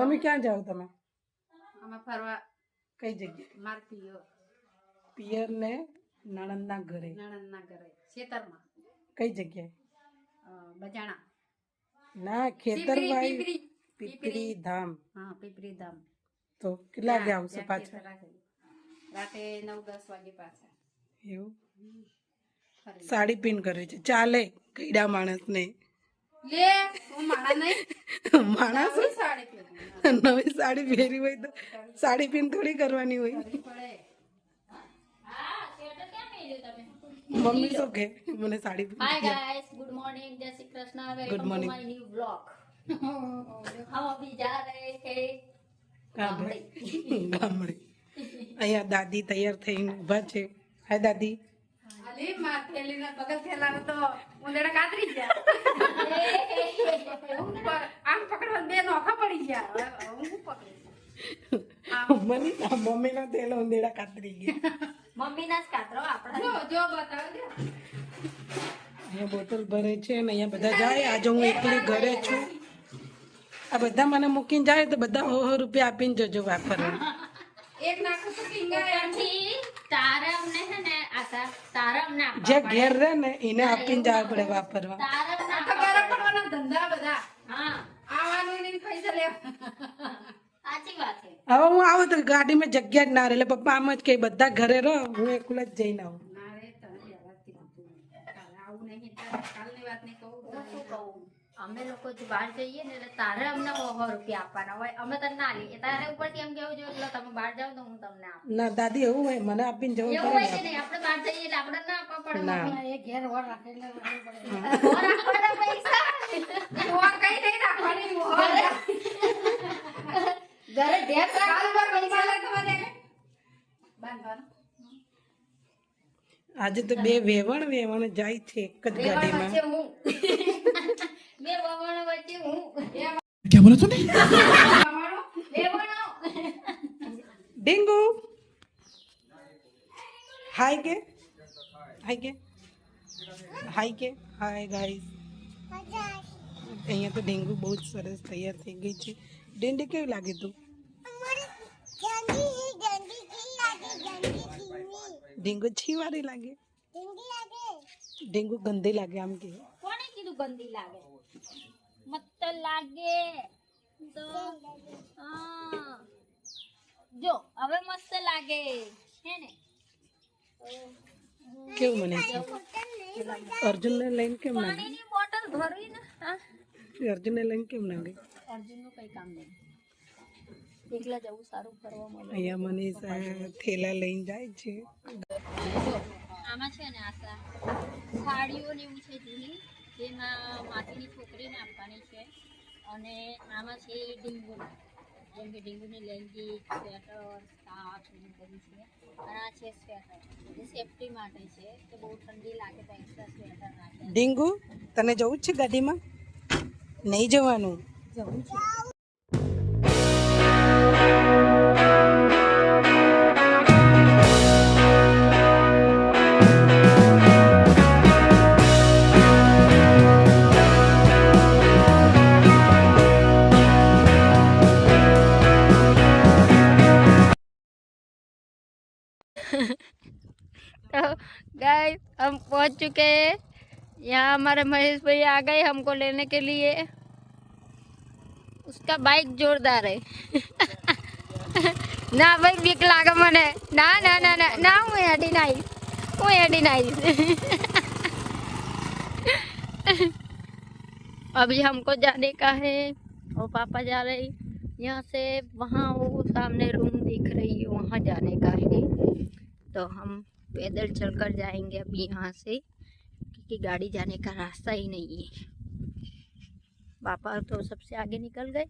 Mummy ક્યાં જાઓ તમે? અમે ફરવા કઈ જગ્યાએ? માર પિયર. પિયર ને નણંદના ઘરે. નણંદના ઘરે. ખેતરમાં. કઈ જગ્યાએ? બજાણા. ના ખેતરમાં પીપરી, ધામ. હા પીપરી ધામ. તો કેટલા વાગે આવશે પાછા? રાતે નવ દસ વાગે પાછા. એવું? સાડી પિન કરે છે. ચાલે કઈડા માણસને. લે તું માણા નહીં. માણસ નવી સાડી પહેરી હોય તો સાડી પીન થોડી કરવાની હોય. મમ્મી શું કે મને sari pin hi guys good morning જય Shri Krishna. Good morning my new blog હમ અભી જા રહે હે. ગામડે. ગામડે. અહીંયા દાદી તૈયાર થઈને ઊભા છે. હાય દાદી. અલી માર થેલીના બગલ થેલાનો ઉંદરડા કાતરી ગયા. આમ પકડવા બે નોખા પડી ગયા. હું પકડી? મમ્મી મને આ તેલ ઉંદેડા કાતરી ગયા. મમ્મી ના જ કાતરો આપણા. જો જો બતાવજો અહીંયા બોટલ ભરે છે અને અહીંયા બધા જાય. આજે હું એકલી ઘરે છું. આ બધા મને મૂકીને જાય તો બધા હો રૂપિયા આપીને જજો વાપરવા. એક નાખું તો કિંગા. ઉપરથી તારે અમને ને આશા જે ઘેર રહે ને એને આપીને જવા પડે વાપરવા. તારે અમને તો આપવા ગરમ ધંધા બધા. હા. આવવાનું નહીં પૈસા લેવા સાચી વાત છે. હવે હું આવું તો ગાડીમાં જગ્યા જ ના રહે. એટલે પપ્પા આમ જ કે બધા ઘરે રહો હું એકલા જ જઈને આવું. ના રે તને આવું નહીં અમે લોકો જો બહાર જઈએ ને એટલે તારે અમને સો રૂપિયા આપવાના હોય. અમે તને ના લઈએ તારે ઉપરથી એમ કેવું જોઈએ એટલે તમે બહાર જાવ તો હું તમને આપું. ના દાદી એવું હોય મને આપીને જવું એવું હોય કે નહીં? આપણે બહાર જઈએ એટલે આપણે ના આપવા પડે. ના. એ ઘેર વર રાખેલા. પૈસા. કઈ નહીં રાખવાની. ઘરે પૈસા બાંધવાનું. આજે તો બે વેવણ વેવણ જાય છે એક જ ગાડીમાં. હું. બે વવાણ વચ્ચે હું તમારો વેવાણો. ડિંગુ હાય કે હાય કે હાય કે હાય ગાઈસ અહીંયા તો ડેન્ગુ બહુ જ સરસ તૈયાર થઈ ગઈ છે ડેન્ડી કેવી લાગે તું ડેન્ગુ છીવારી લાગે ડેન્ગુ ગંદી લાગે આમ કે કોણે કીધું ગંદી લાગે મત લાગે. તો જો હવે મસ્ત લાગે. હે ને? કેવું મને અર્જુનને લઈને કેમ લાગે પાણીની બોટલ ભરવી ને? હા? અર્જુનને લઈને કેમ લાગે અર્જુનનું કઈ કામ નહીં. એકલા જવું સારું ફરવા મળે. અહીંયા મને થેલા લઈને જાય છે. આમાં છે ને આશા. સાડીઓ ને એવું છે જૂની. જેમાં માટીની છોકરીને આપવાની છે અને આમાં છે ડીંગુ જેમ કે ડીંગુની લેંગી સ્વેટર સ્કાર્ફ એવું બધું છે. અને આ છે સ્વેટર. એ સેફટી માટે છે. કે બહુ ઠંડી લાગે તો એક્સ્ટ્રા સ્વેટર રાખે. ડીંગુ તને જવું જ છે ગાડીમાં? નહીં જવાનું. જવું છે. गए हम पहुँच चुके हैं। यहाँ हमारे महेश भाई आ गए हमको लेने के लिए। उसका बाइक जोरदार है। ना भाई बीक लागा मने ना ना ना ना ना, वो एडी नाई वो एडी नाई अभी हमको जाने का है। और पापा जा रहे यहाँ से। वहाँ वो सामने रूम दिख रही है, वहाँ जाने का है। तो हम पैदल चलकर जाएँगे अभी यहाँ से क्योंकि गाड़ी जाने का रास्ता ही नहीं है। पापा तो सबसे आगे निकल गए।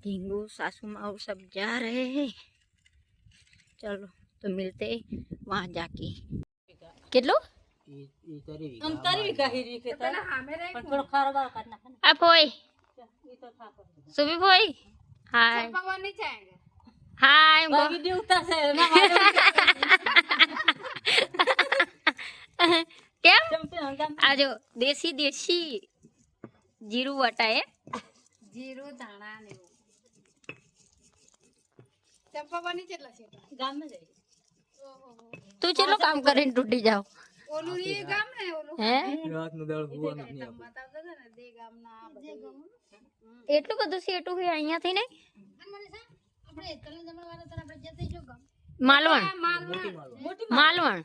ढींगू सासू माँ और सब जा रहे हैं। चलो तो मिलते वहाँ जाके। किलो आप होई सुबह हाय। ફોઈ હાય પવન નહીં ચાહેંગે હાય કેમ આ જો દેશી દેશી જીરું વટાય જીરું ધાણા ને એવું ચંપા બની કેટલા છે ગામમાં જઈ ઓહો તું ચેલો કામ કરીને તૂટી જાવ ઓલું એ ગામ ને ઓલું હે રાતનું દાળ હોવાનું જ નહીં આપણે. બતાવતા હતા ને તે ગામના આ બધું. એટલું બધું સેટું છે અહીંયાથી નહીં આપણે તને જમણ વાળા તને આપણે જતે જો ગામ માલવણ મોટી માળો. માલવણ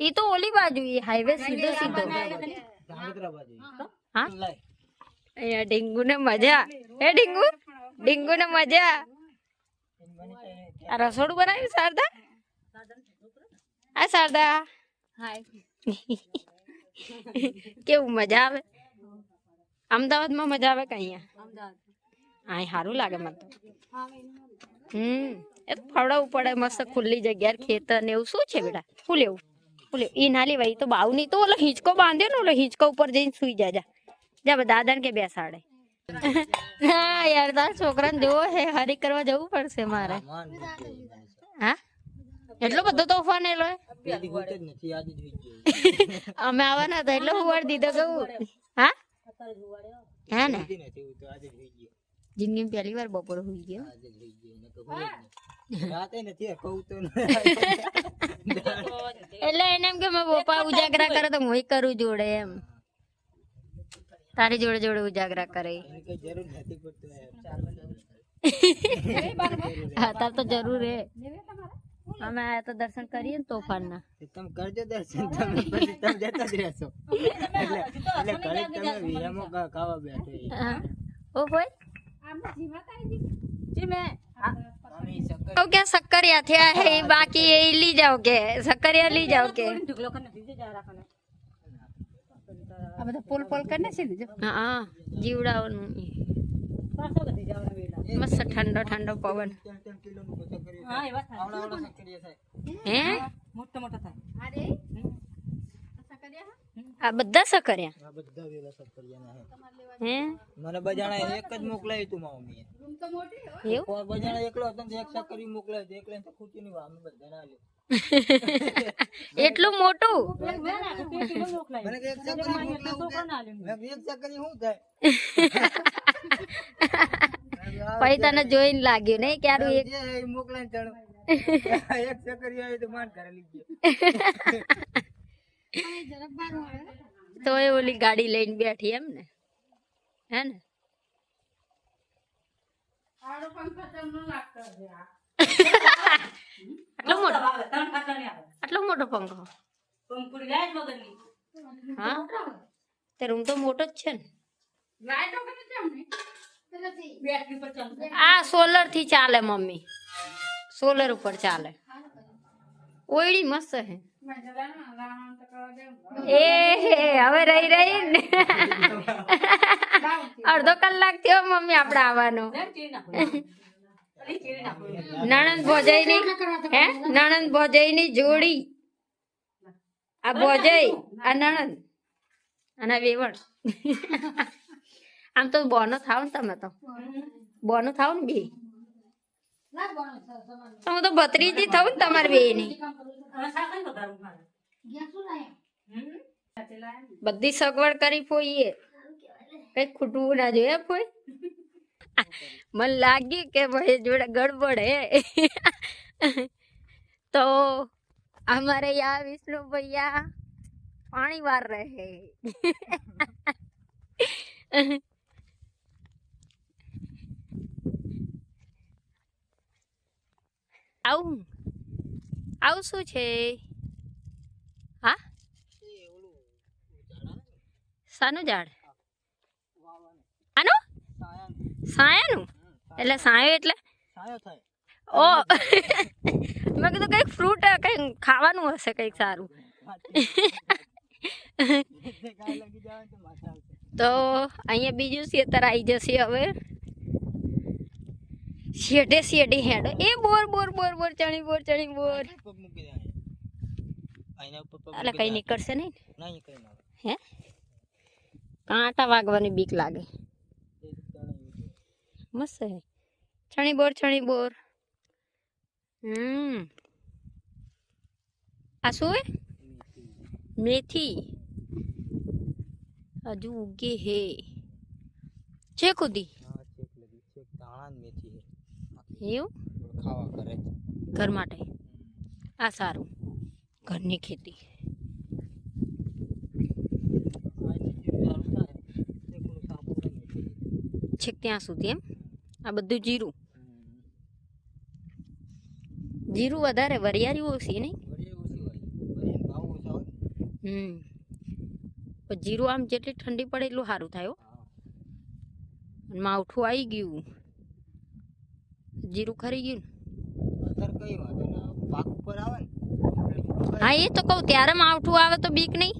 ઈ તો ઓલી બાજુ ઈ હાઈવે સીધો સીધો ધાંગધ્રા બાજુ. હા લાય. અહીંયા ડીંગુ ને મજા હે ડીંગુ ડીંગુ ને મજા આ રસોડું બનાવ્યું શારદા આ શારદા હાય કેવું મજા આવે અમદાવાદમાં મજા આવે કે અહીંયા અમદાવાદ હા સારું લાગે મને તો હમ એ તો ફળવું પડે મસ્ત ખુલ્લી જગ્યા ખેતર ને એવું શું છે બેટા શું લેવું શું લેવું ઈ ના લેવાય ઈ તો બાવ નહીં તો ઓલો હિંચકો બાંધ્યો ને ઓલો હિંચકો ઉપર જઈને સુઈ જા જા જા હવે દાદાને કે બેસાડે હા યાર તારા છોકરાને જોવો હે હરી કરવા જવું પડશે મારે માન નથી. હા એટલો બધો તોફાન એલો હે? પેલી હોતે જ નથી, આજે જ હોઈ ગયો. અમે આવવાના હતા એટલે હુવાડ દીધો કહું હા હે ને નથી નથી, હું તો આજે જ હોઈ ગયો. જિંદગી પહેલી વાર બપોર હોઈ ગયો આજે જ હોઈ ગયો, નકર હોય જ નહીં. રાતે નથી, આ કહું તો એટલે એને એમ કે મારા પપ્પા ઉજાગરા કરે તો હું કરું જોડે એમ તારી જોડે જોડે ઉજાગરા કરે એની કઈ જરૂર નથી પડતું હા તાર તો જરૂર હે અમે આયા તો દર્શન કરીએ ને તોફાન ના તમે કરજો દર્શન તમે પછી તમે જતા જ રહેશો એટલે એટલે ઘડીક તમે વિરામો ખા- ખાવા બેઠો એ. ઓ હોય તો કે સક્કરિયા થયા હે ઈ બાકી એ લઈ જાઓ કે સક્કરિયા લઈ જાઓ કે ઢુકલો કરીને દીધે જા રાખવાને આ બધા પોલ પોલ કરીને છે ને જો હા જીવડાઓનું પાછો બધી જવાના વેલા મસ્ત ઠંડો ઠંડો પવન ત્રણ ત્રણ કિલોનું બધું કર્યું હા એવા થાય આવડા આવડા શક્કરિયા થાય હે મોટો મોટો થાય અરે સકરિયા આ બધા સક્કરિયા આ બધા વેલા શક્કરિયાના છે હે મને બજાણા એક જ મોકલાવી તું મારા મમ્મીએ. તો એવું? બજાણા એકલો હતો ને શાક કરી મોકલાવી મોકલાયું એકલે તો ખૂટી નહીં અમે બધાને લે એટલું મોટું? મને કે એક શક્કરી મોકલાવું છે. મેં કીધું શું થાય? પછી તને જોઈને લાગ્યું નહીં કે આરું એક એક આવી તો માન ઘરે લઈ ગયો. જરાક બાર હોય તો એ ઓલી ગાડી લઈને બેઠી એમ ને. હે ને? આટલો મોટો? આટલો મોટો પંખો? હા? તે રૂમ તો મોટો જ છે ને. આ સોલરથી ચાલે મમ્મી. સોલર ઉપર ચાલે. ઓયડી મસ્ત હે. એ હવે રહી રહી ને. અડધો કલાક થયો મમ્મી આપણે આવવાનો. નણંદ નાખો. ની હે નણંદ ભોજાઈની ની નણંદ ભોજાઈની જોડી. આ ભોજઈ આ નણંદ. અને આ વેવણ આમ તો બોનો થાવ ને તમે તો. બોનો થાવ ને બે. હું તો ભત્રીજી થઉ ને તમારી બે ની બધી સગવડ કરી ફોઈએ. કઈ ખૂટવું ના જોઈએ ફોઈ મને લાગ્યું કે ભાઈ જોડે ગડબડ હે. તો અમારે યા વિષ્ણુ ભૈયા પાણી વાર રહે. આવું? આવું શું છે? હા? શાનું ઝાડ? આનું સાયાનું એટલે સાયો એટલે? ઓ. મેં કીધું કંઈક ફ્રૂટ કંઈક ખાવાનું હશે કંઈક સારું. તો અહીંયા બીજું સિયતર આવી જશે હવે. શેઢે શેઢે હેડો. એ બોર બોર બોર બોર ચણી બોર ચણી બોર. એટલે કઈ નીકળશે નહીં? હે? કાંટા વાગવાની બીક લાગે. મસ્ત છે ચણી બોર ચણી બોર હમ આ શું હે મેથી હજુ ઉગે હે છે ખુદી હા છેક લગી છેક ધાણા ને મેથી છે એવું ખાવા કરે છે ઘર માટે આ સારું ઘરની ખેતી છેક ત્યાં સુધી એમ આ બધું જીરું. જીરું વધારે વરિયાળી ઓછી નહીં? હમ. જીરું આમ જેટલી ઠંડી પડે એટલું સારું થાય અને માવઠું આવી ગયું. જીરું ખરી ગયું હા એ તો કહું ત્યારે માવઠું આવે તો બીક નહીં.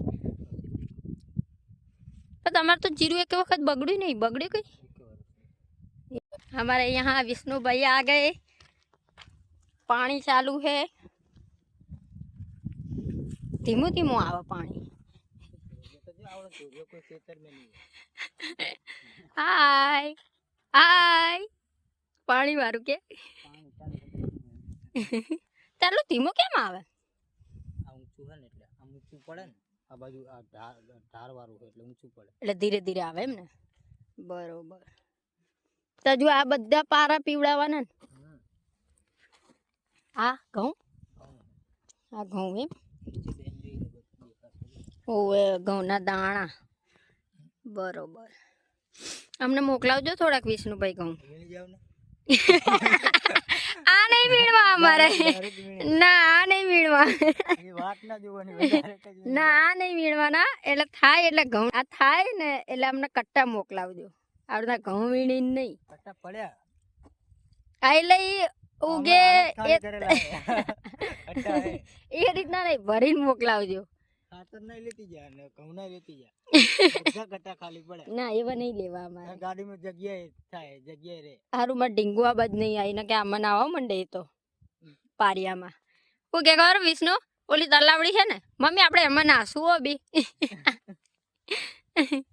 પણ તમારે તો જીરું એક વખત બગડ્યું નહીં. બગડ્યું કઈ? हमारे यहाँ विष्णु भैया आ गए पानी चालू है धीमू धीमू आवा पानी હાય હાય પાણી વાળું કે તારું ધીમો કેમ આવે આ ઊંચું છે ને એટલે આમ ઊંચું પડે ને આ બાજુ આ ઢાર ઢાર વાળું હોય એટલે ઊંચું પડે એટલે ધીરે ધીરે આવે એમ ને બરોબર તો આ બધા પારા પીવડાવવાના ને. આ ઘઉં? આ ઘઉં એમ? ઓવે, ઘઉંના દાણા. બરોબર. અમને મોકલાવજો થોડાક વિષ્ણુભાઈ ઘઉં. આ નહીં વીણવા અમારે. ના, આ નહીં વીણવા. ના, આ નહીં વીણવાના. એટલે થાય એટલે ઘઉં. આ થાય ને એટલે અમને કટ્ટા મોકલાવજો. આ ઘઉં વીણી નહીં. પટ્ટા પડ્યા. આ એટલે ઈ ઉગે એ. એ રીતના નહીં ભરીને મોકલાવજો. ખાતર નહીં લેતી જા ને ઘઉં ના લેતી જા બધા કટ્ટા ખાલી પડે ના એવા નહીં લેવા અમારે. ગાડીમાં જગ્યાએ થાય જગ્યાએ રે સારું મારે ડીંગુ આ બાજ નહીં આવી ને કે આમાં આવવા મંડે એ તો. પારિયામાં. હું કે ખબર વિષ્ણુ? ઓલી તલાવડી છે ને? મમ્મી આપણે એમાં નાસવું હો બી.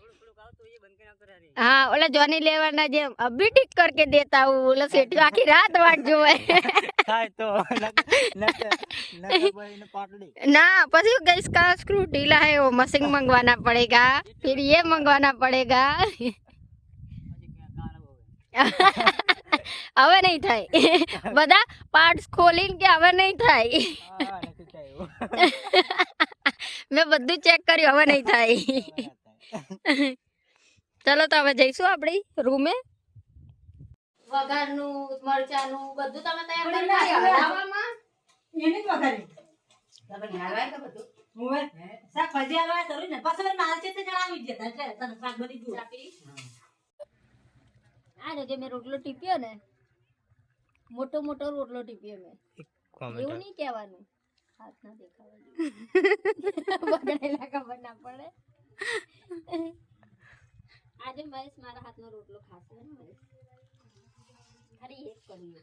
હા ઓલા જોની લેવાના જે બ્યુટી કરકે દેતા હું ઓલા સેઠિયો આખી રાત વાટ જોવે થાય તો ના પછી ગઈ કા સ્ક્રૂ ઢીલા હે ઓ મશીન મંગવાના પડેગા ફિર ये મંગવાના પડેગા. હવે નહીં થાય. બધા પાર્ટ્સ ખોલીને કે હવે નહીં થાય. મેં બધું ચેક કર્યું હવે નહીં થાય. ચલો તો હવે જઈશું આપણી રૂમે. વઘારનું મરચાનું બધું તમે તૈયાર કરી નાખ્યું હલાવવામાં? એને જ વઘારી. હોવે. શાકભાજી હલવા કરું ને પછી મારે છે તે જણાવી જતા એટલે તને શાક બધી જો આ જે મેં રોટલો ટીપ્યો ને મોટો મોટો રોટલો ટીપ્યો મેં. એવું નહીં કહેવાનું. હાથ ના દેખાવા બગડેલા ખબર ના પડે. આજે મહેશ મારા હાથનો રોટલો ખાશે ને મહેશ ખાલી એક કરીએ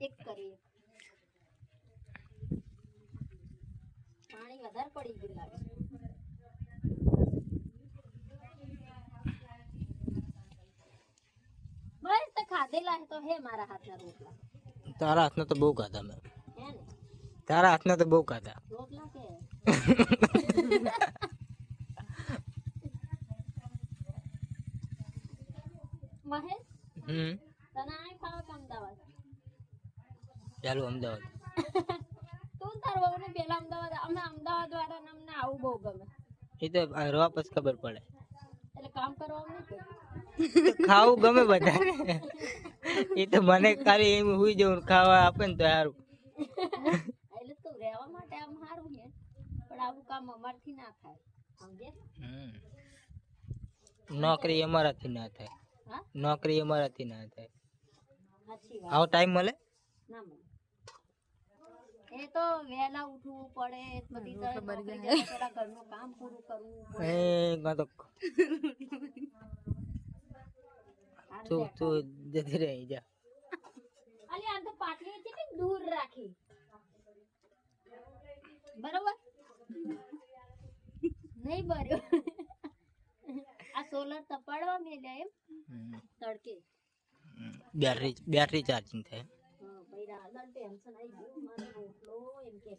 એક કરીએ પાણી વધારે પડી ગયું લાગે મહેશ તો ખાધેલા હે તો હે મારા હાથના રોટલા તારા હાથના તો બહુ ખાધા મેં હે ને તારા હાથના તો બહુ ખાધા રોટલા કે મહેશ હમ તને આય ખાવા કે અમદાવાદ ચાલો અમદાવાદ તું તાર વહુને પેલા અમદાવાદ અમે અમદાવાદ વાળાને અમને આવું બહુ ગમે એ તો હરવા પછી ખબર પડે એટલે કામ કરવાનું નહીં કે તો ખાવું ગમે બધાને એ તો મને ખાલી એમ હુઈ જવું ને ખાવા આપે ને તો સારું એટલે તું રહેવા માટે આમ સારું ને પણ આવું કામ અમારથી ના થાય સમજે હમ. નોકરી અમારાથી ના થાય હા નોકરી અમારાથી ના થાય સાચી વાત આવો ટાઈમ મળે ના મળે એ તો વહેલા ઉઠવું પડે બધી તરફ નોકરી જતા પહેલા ઘરનું કામ પૂરું કરવું પડે એ કાં તો તું તું જતી રહી જા અલી આ તો પાટલી કેટલી દૂર રાખી બરોબર નહીં ભર્યો આ સોલર તપાડવા મેલ્યા એમ હમ. તડકે બેટરી બેટરી ચાર્જિંગ થાય હા ભાઈ રાધા ટેન્શન આવી ગયું મારો રોટલો એમ કે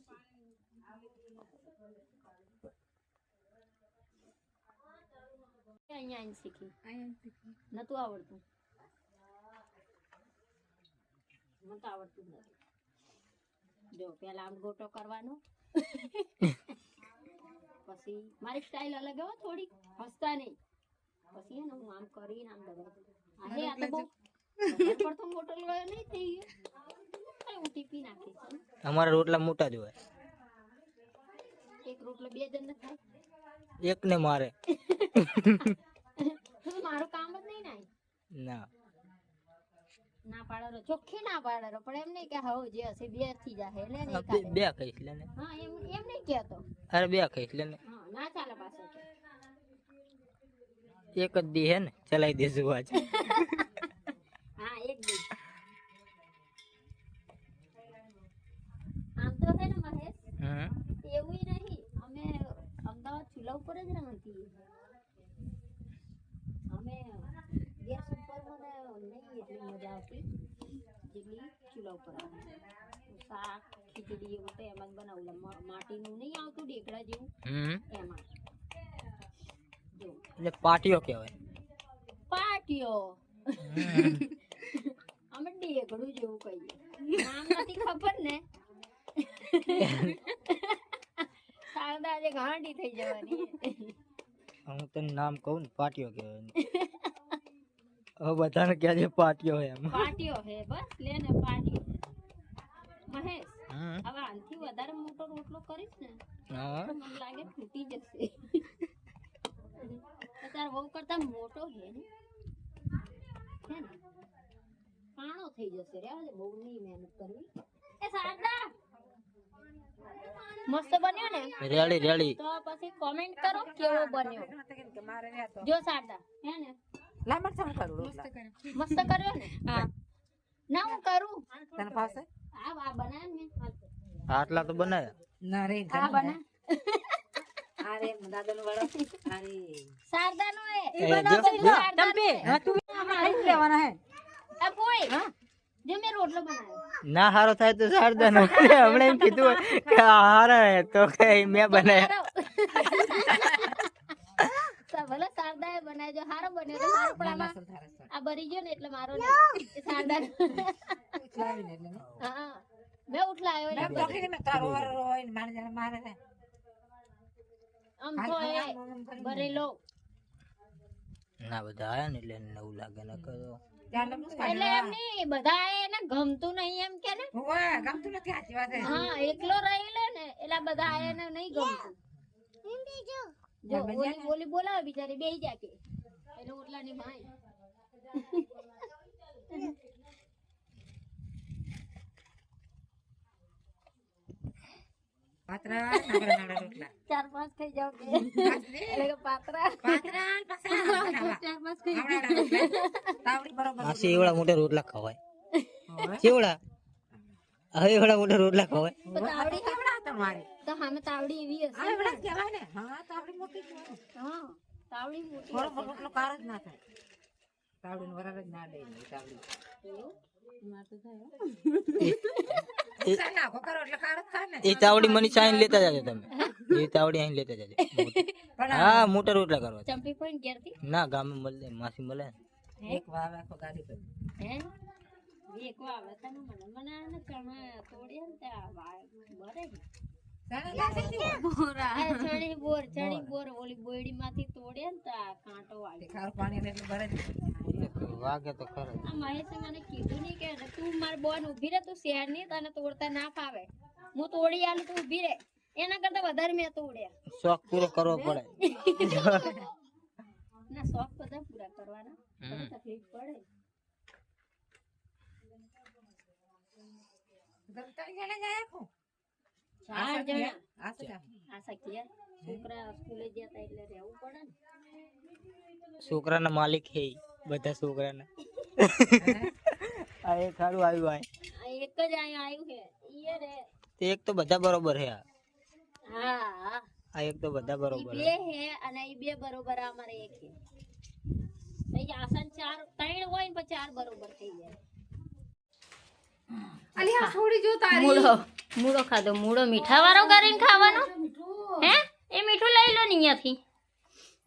છે અહીંયા આઈને શીખી નતું આવડતું મને તો આવડતું જ નથી જો પેલા આમ ગોટો કરવાનો પછી મારી સ્ટાઇલ અલગ હો થોડી હસતા નહીં પછી હે ને હું આમ કરીને આમ દબાઈ આ હે આ તો બહુ વધારે પડતો મોટો લોયો નહીં થઈ ગયો કઈ હું ટીપી નાખી છે અમારા રોટલા મોટા જ હોય એક રોટલો બે જણ ને થાય એક ને મારે તો મારું કામ જ નહીં નાય ના ના પાડો ચોખ્ખી ના પાડો પણ એમ નહીં કે હવે જે હશે બે થી જાહે એટલે હા, નહીં બે કાઢે. બે કહીશ લે ને હા એમ એમ નહીં કહેતો અરે બે કહીશ લે ને હા ના ચાલે પાછો કે એક જ દી હે ને ચલાવી દેશું આજ હા એક દિવસ આમ તો છે ને મહેશ હમ. એવું નહીં અમે અમદાવાદ ચૂલા ઉપર જ રહતી અમે ગેસ ઉપર મને નહીં એટલી મજા આવતી જેટલી ચૂલા ઉપર આવે. શાક ખીચડી એવું તો એમાં જ બનાવું લે. મા- માટીનું નહીં આવતું ઢેકડા જેવું હમ એમાં જો એટલે પાટિયો કહેવાય. પાટિયો. અમે ડેગડું જેવું કહીએ. નામ નથી ખબર ને. શારદા આજે ગાંડી થઈ જવાની. હું તને નામ કહું ને પાટિયો કહેવાય. હવે બધાને કહેજે પાટીઓ એમ. પાટિયો હે બસ લે ને પાટિયો મહેશ હવે આનથી વધારે મોટો રોટલો કરીશ ને હા. મને લાગે ફૂટી જશે. તાર વહુ કરતા મોટો હે ને હે ને કાણો થઈ જશે રે આજે બહુ નહીં મહેનત કરવી એ શારદા મસ્ત બન્યો ને રેડી રેડી તો પછી કોમેન્ટ કરો કેવો બન્યો જો શારદા હે ને મસ્ત કર્યો ને ના હું કરું તને ફાવશે આ આ બનાવ ને આટલા તો બનાવ્યા ના રે આ બના અરે નું અરે. એ. તું લેવાના હે. જો મેં રોટલો બનાવ્યો. હારો થાય તો શારદા નો હમણાં એમ કીધું કે આ હારો હે તો કઈ મેં બનાવ્યા. સા- ભલે શારદાએ બનાવ્યો હારો બન્યો તો મારો પણ આમાં આ બરી ગયો ને એટલે મારો ને. શારદા હા મેં ઉઠલાયો એટલે આમ તો એ બરેલો ના બધા આયા ને એટલે નવું લાગે ને કરો એટલે એમ નહીં બધા એને ગમતું નહીં એમ કે ને? હા. એકલો રહેલો ને એટલે બધા એને નહીં ગમતું. જો ઓલી ઓલી બોલાવે બિચારી બેહી જાય કે. એટલે ઓટલાની ભાઈ ચાર પાંચ ખાઈ જાવ કે એટલે કે પાતરા. ચાર પાંચ ખાઈ માસી એવડા મોટા રોટલા ખવાય. કેવડા હવે એવડા મોટા રોટલા ખવાય. તો તાવડી તો તાવડી એવી હશે. હા તાવડી મોટી એવું? મારે તો થાય. હો. એ ચાવડી મને સાઈન લેતા જાજો તમે એ ચાવડી અહીં લેતા જાજો હા મોટા રોટલા કરવા ચંપી પણ ઘેરથી ના ગામે મળે માસી મળે ને. હે એક આવે તને મને મને આ ને ચણા તોડ્યા ને ત્યાં વા- બરે ને. આ ચણી બોર ચણી બોર ઓલી બોયડી માંથી તોડ્યા ને ત્યાં કાંટો વાગ્યો વાગે તો ખરો. આ મહેશે મને કીધું નહીં કે તું માર બોન ઊભી રહે તું શેર નહીં તને તોડતા ના ફાવે. હું તોડી આલું તું ઊભી રહે. એના કરતા વધારે મેં તોડ્યા. શોખ પૂરો કરવો પડે. ના શોખ બધા પૂરા કરવાના. તકલીફ પડે. ચાર જણા. આ સખિયા છોકરા સ્કૂલે ગયા એટલે રહેવું પડે ને. છોકરાના માલિક હે. બધા છોકરાના. આ એક સારું આવ્યું આ એક જ અહીંયા આવ્યું છે. ઈ રે તે એક તો બધા બરોબર છે હા. આ એક તો બધા બરોબર બે હે અને ઈ બે બરોબર આ અમારે એક છે પછી આસન ચાર ત્રણ હોય ને પછી ચાર બરોબર થઈ જાય. અલી આ થોડી જો તારી. મૂળો મૂળો ખાધો મૂળો મીઠા વાળો કરીને ખાવાનો? હે? એ મીઠું લઈ લો ને અહીંયાથી.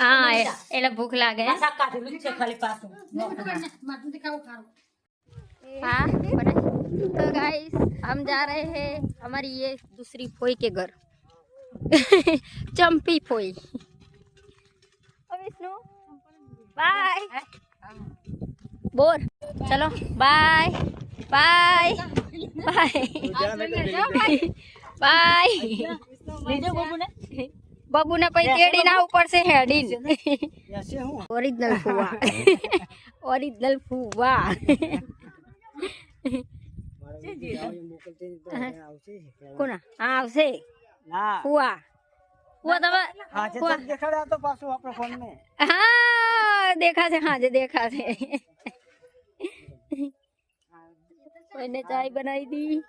હા એ- એટલે ભૂખ લાગે આ શાક કાઢેલું જ છે ખાલી પાછું हाँ बना तो गाइस हम जा रहे हैं हमारी ये दूसरी फोई के घर चंपी फोई ओ विष्णु बाय बोर चलो बाय बाय बाय बाय बाबू ने बाबू ने ना ऊपर से हेडी ओरिजिनल फुआ ओरिजिनल फुआ कोना हाँ से ना फुआ वो तब हाँ जे देखा रहा तो पासो अपने फ़ोन में हाँ देखा से हाँ जे देखा से मैंने चाय बनाई दी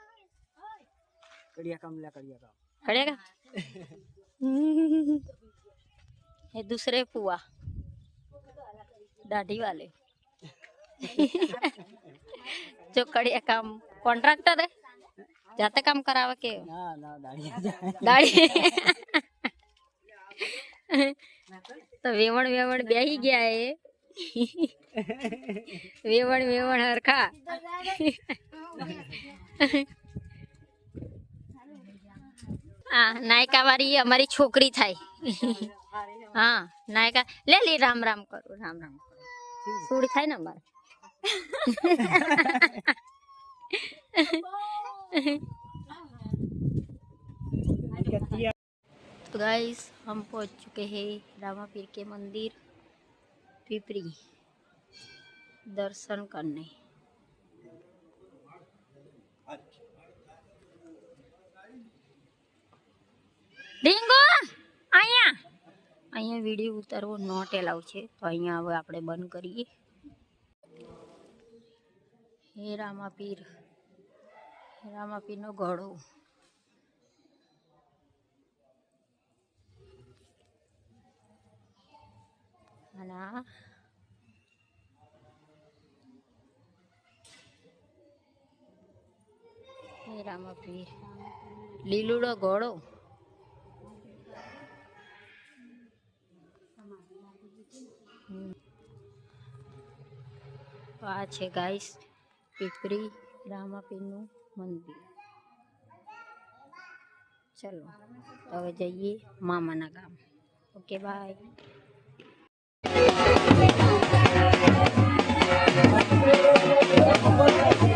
कड़िया कम कड़िया का कड़िया ये दूसरे फुआ दाढ़ी वाले जो कड़िया काम कॉन्ट्रैक्टर है जाते काम करावे के ના ના દાડિયા દાઢી તો વેવણ વેવણ બેહી ગયા એ વેવણ વેવણ હરખા આ નાયકા વાળી અમારી છોકરી થાય હા નાયકા લે લે રામ રામ કરો રામ રામ કરો સુડી થાય ને અમારે तो गाइस हम पहुंच चुके हैं रामापीर के मंदिर पिपरी दर्शन करने ડીંગો અહીંયા. અહીંયા વીડિયો ઉતારવો નોટ એલાવ છે. તો અહીંયા હવે આપણે બંધ કરીએ. હે રામાપીર હે રામાપીરનો ઘોડો અને આ હે રામાપીર લીલુડો ઘોડો તો આ છે ગાઈસ પીપરી રામાપીરનું મંદિર ચલો હવે જઈએ મામાના ગામ ઓકે બાય Thank